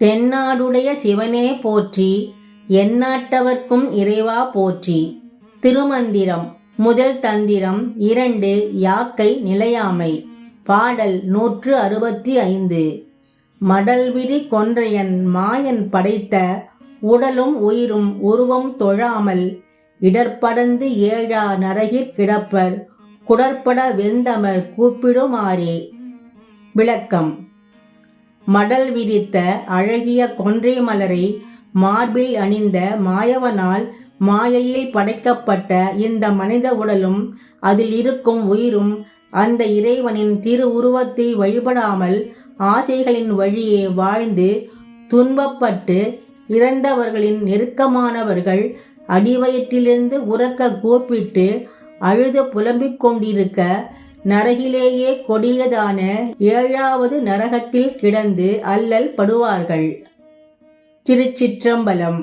தென்னாடுடைய சிவனே போற்றி எந்நாட்டவர்க்கும் இறைவா போற்றி. திருமந்திரம் முதல் தந்திரம் இரண்டு யாக்கை நிலையாமை. பாடல் நூற்று அறுபத்தி ஐந்து. மடல்விரி கொன்றையன் மாயன் படைத்த உடலும் உயிரும் உருவம் தொழாமல் இடர்படந்து ஏழா நரகிற் கிடப்பர் குடற்பட வெந்தமர் கூப்பிடுமாறே. விளக்கம் மடல் விரித்த அழகிய கொன்றை மலரை மார்பில் அணிந்த மாயவனால் மாயையில் படைக்கப்பட்ட இந்த மனித உடலும் அதில் இருக்கும் உயிரும் அந்த இறைவனின் திரு உருவத்தை வழிபடாமல் ஆசைகளின் வழியே வாழ்ந்து துன்பப்பட்டு இறந்தவர்களின் நெருக்கமானவர்கள் அடிவயிற்றிலிருந்து உறக்க கூப்பிட்டு அழுது புலம்பிக் கொண்டிருக்க நரகிலேயே கொடியதான ஏழாவது நரகத்தில் கிடந்து அல்லல் படுவார்கள். திருச்சிற்றம்பலம்.